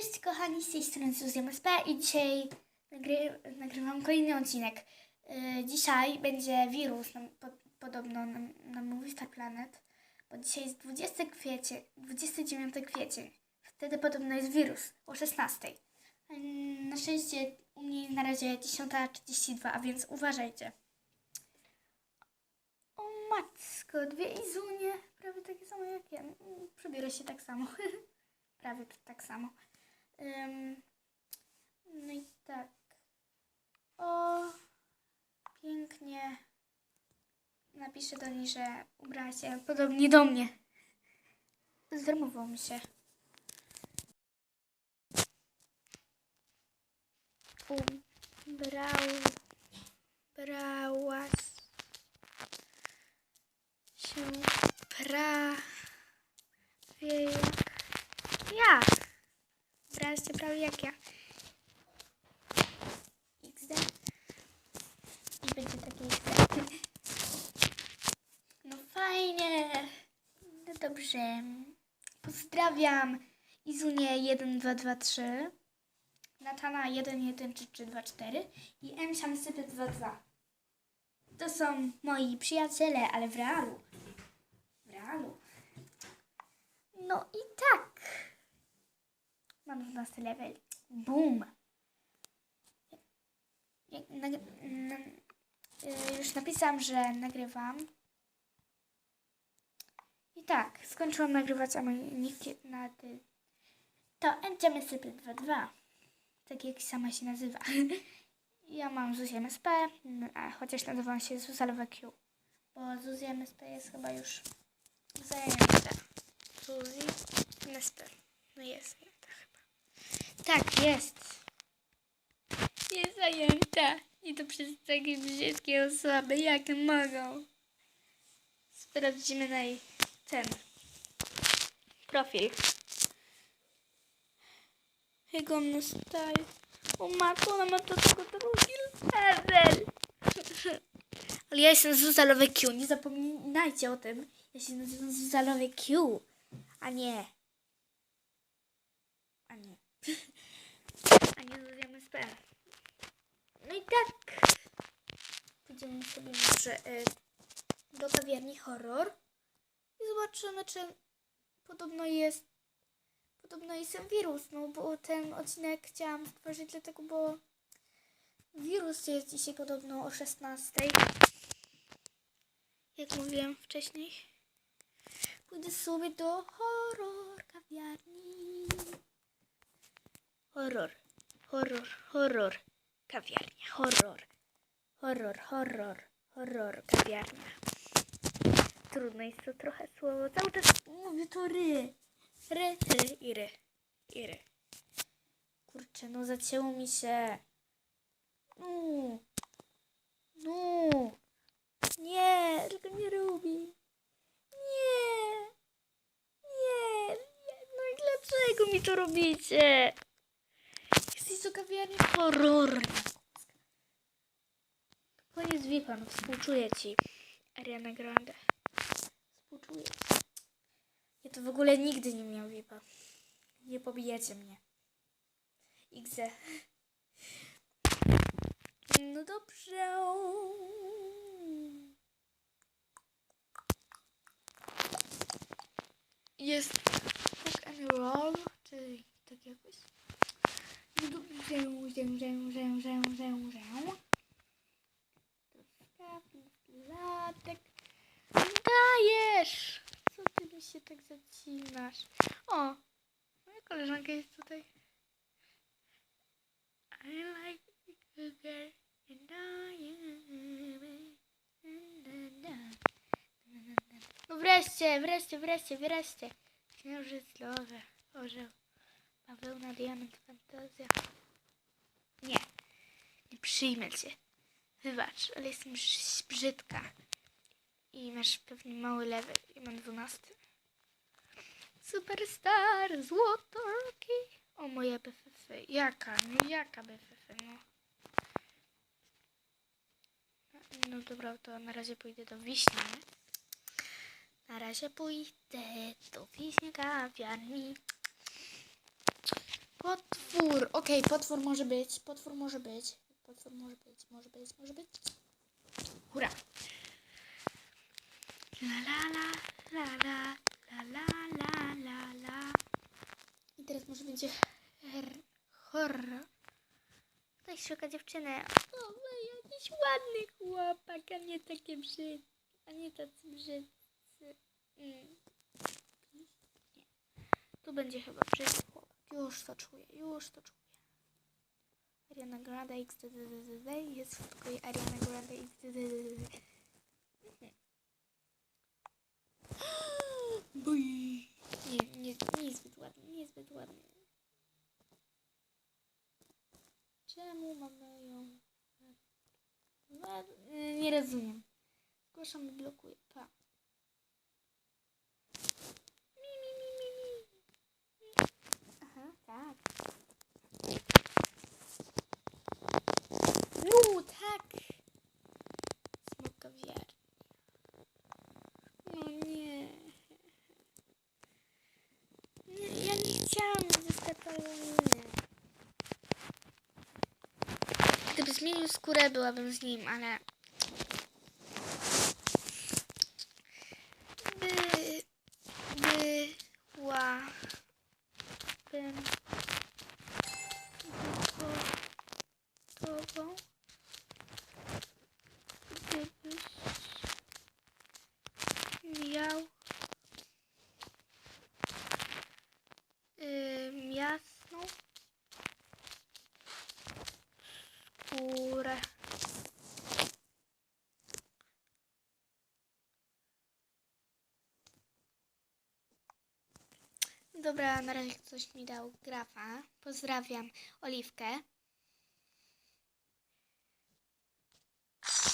Cześć kochani, z tej strony Suzy MSP i dzisiaj nagry, nagrywam kolejny odcinek. Yy, dzisiaj będzie wirus, na, po, podobno na, na Movie Star Planet, bo dzisiaj jest 20 kwiecień, 29 kwiecień. Wtedy podobno jest wirus o 16. Yy, Na szczęście u mnie na razie 10.32, a więc uważajcie. O matko, dwie Izunie, prawie takie same jak ja. Przebiorę się tak samo. prawie tak samo. No i tak. O, pięknie. Napiszę do niej, że ubrała się podobnie do mnie. Zdenerwował mi się. Ubrał. Brałaś się prawie jak ja. Się prawie jak ja. XD. I będzie takie XD. No fajnie. No dobrze. Pozdrawiam Izunie 1223, Natana 11324 i M Samsypy 22. To są moi przyjaciele, ale w realu. W realu. No i tak. Mam 12 level. Boom. Na- y, już napisałam, że nagrywam. I tak, skończyłam nagrywać, a nick na ty. To MCMSP22. Tak jak sama się nazywa. Ja mam Zuzi MSP, n- a chociaż nazywam się Zuzalowe Q. Bo Zuzi MSP jest chyba już zajęta. Zuzi MSP. No jest. Tak, jest. Jest zajęta. I to przez takie brzydkie osoby, jak mogą. Sprawdzimy na jej ten profil. Jego mnie. O matko, ona ma do tego drugi level. Ale ja jestem Zuzalowe Q, nie zapominajcie o tym. Ja nazywam Zuzalowe Q, a nie. A nie. Zuzia MSP. No i tak. Pójdziemy sobie może y, do kawiarni horror i zobaczymy, czy podobno jest podobno jest wirus, no bo ten odcinek chciałam stworzyć dlatego, bo wirus jest dzisiaj podobno o 16. Jak mówiłam wcześniej. Pójdę sobie do horror kawiarni. Horror, horror, horror, kawiarnia, horror, horror, horror, horror, kawiarnia. Trudno jest to trochę słowo. Cały czas mówię to ry. Ry, ry i ry. I ry. Kurczę, no zacięło mi się. No. No. Nie, tylko nie robi. Nie. Nie. No i dlaczego mi to robicie? Do kawiarni horror. Koniec wipan, współczuję ci. Ariana Grande. Współczuję. Ja to w ogóle nigdy nie miał VIPa. Nie pobijecie mnie. XD. No dobrze. Jest tak and roll, czy tak jakoś. Że, że, że, że, że, że. Latek. Dajesz! Co ty mi się tak zacinasz? O! Moja koleżanka jest tutaj. I like the girl and I. No wreszcie, wreszcie, wreszcie, wreszcie. Księżyc, loże, orzeł, bawełna, diament, fantazja. Nie, nie przyjmę cię. Wybacz, ale jestem brz- brzydka. I masz pewnie mały level. I mam 12. Superstar, złotorki. O, moja BFF. Jaka? No jaka BFF? No. No dobra, to na razie pójdę do Wiśni. Na razie pójdę do Wiśni kawiarni. Potwór. Okej, potwór może być. Potwór może być. Potwór może być. Może być. Może być. Hurra. La la la la la la la la la. I teraz może będzie horror. Ktoś szuka dziewczyny. O, jakiś ładny chłopak, a nie takie brzydkie, a nie tacy brzydcy. Mm. Tu będzie chyba brzydki. Już to czuję, już to czuję. Ariana Grande XDDDD jest w pokoju Ariana Grande XDDDD. Buj. Nie, nie, niezbyt ładny, niezbyt ładny. Czemu mamy ją? No, Nie rozumiem. Zgłaszam i blokuję. Pa. Mi, mi, mi, mi, mi. Aha, tak. No, tak. Smoka wiary. No nie. Nie, ja nie chciałam być zapalony. Gdyby zmienił skórę, byłabym z nim, ale... Dobra, na razie ktoś mi dał grafa. Pozdrawiam Oliwkę.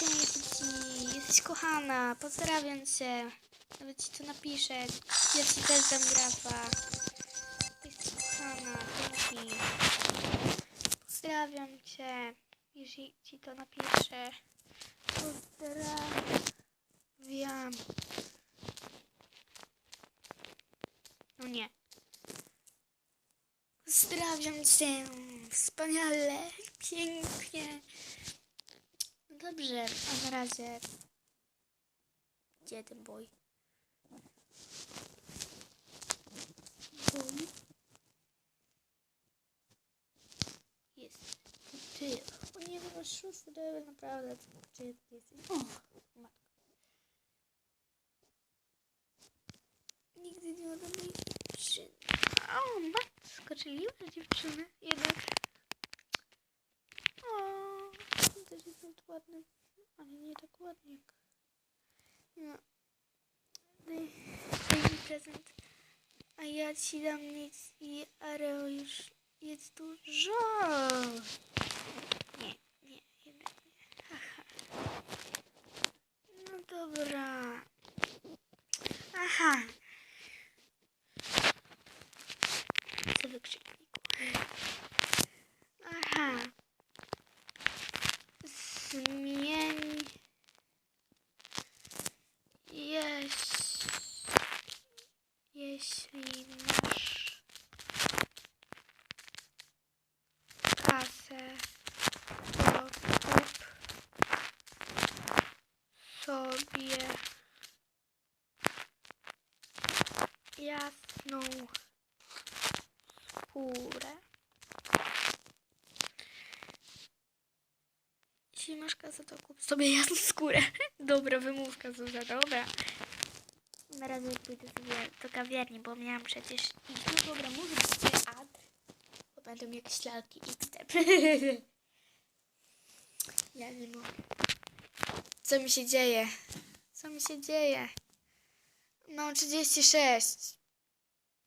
Dzięki, jesteś kochana, pozdrawiam cię. Nawet ci to napiszę. Ja ci też dam grafa. Jesteś kochana, dzięki. Pozdrawiam cię. Jeśli ci to napiszę. Pozdrawiam. No nie. Cię. Wspaniale. Pięknie. Dobrze, a na razie. Gdzie ten boj? Boj. Jest. Ty. O nie, masz szósty level, naprawdę. Ty jesteś? Matko. Nigdy nie oddam mojej dziewczyny. O, matko, czyli już dziewczyny. Jednak. O, też jest zbyt ładny. Ale nie tak ładnie. No. Daj, daj mi prezent. A ja ci dam nic i Areo już jest dużo. Nie, nie, jednak nie. Aha. No dobra. Aha. Co wykrzykniku? Aha. Zmień. Jeś... Jeśli masz kasę, to kup sobie jasną skórę. Jeśli masz kasę, to kup sobie jasną skórę. Dobra, wymówka Zuzia, dobra. Na razie pójdę sobie do kawiarni, bo miałam przecież. No może być teatr. Bo będą jakieś lalki XD. ja nie mogę. Co mi się dzieje? Co mi się dzieje? Mam 36.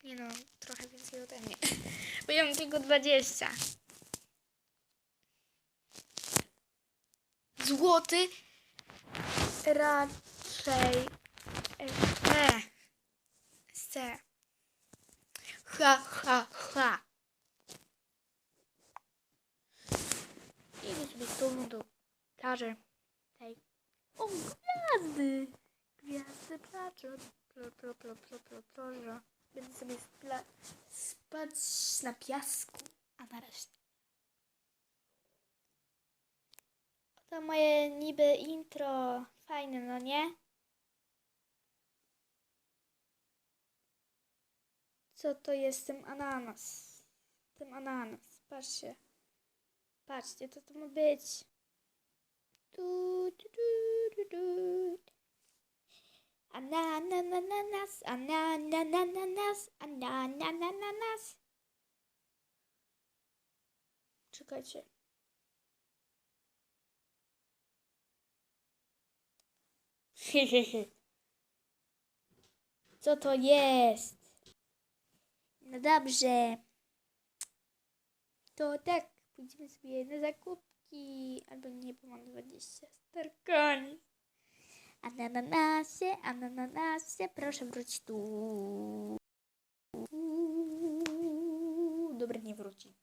Nie no, trochę więcej ode mnie. Bo ja mam tylko 20. Złoty raczej SC. SC. Ha, ha, ha. Idę sobie z tobą do plaży. Tej. O, gwiazdy! Gwiazdy placzą. Plo, plo, plo, plo, plo, plo, Będę sobie spla- na piasku. nareszcie. To moje niby intro. Fajne, no nie? Co to jest ten ananas? Ten ananas. Patrzcie. Patrzcie, co to ma być. Tu, tu, tu, tu, tu. Anananas, anananas, anananas. Czekajcie. Co to jest? No dobrze. To tak, pójdziemy sobie na zakupki. Albo nie, bo mam 20 starkani. Ananasie, ananasie, proszę wróć tu. Dobra, nie wróci.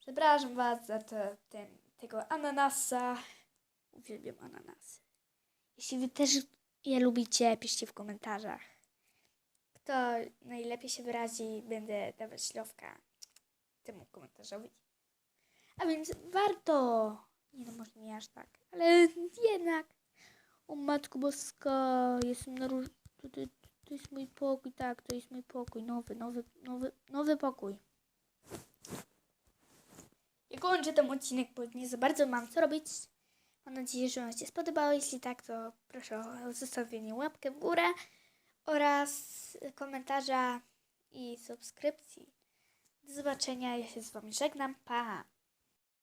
Przepraszam Was za ten, tego ananasa. Uwielbiam ananasy. Jeśli Wy też je lubicie, piszcie w komentarzach. Kto najlepiej się wyrazi, będę dawać ślowka temu komentarzowi. A więc warto. Nie no, może nie aż tak, ale jednak. O Matko Boska, jestem na róż... To, to, to jest mój pokój, tak, to jest mój pokój. Nowy, nowy, nowy, nowy pokój. Ja kończę ten odcinek, bo nie za bardzo mam co robić. Mam nadzieję, że Wam się spodobało. Jeśli tak, to proszę o zostawienie łapkę w górę oraz komentarza i subskrypcji. Do zobaczenia. Ja się z Wami żegnam. Pa!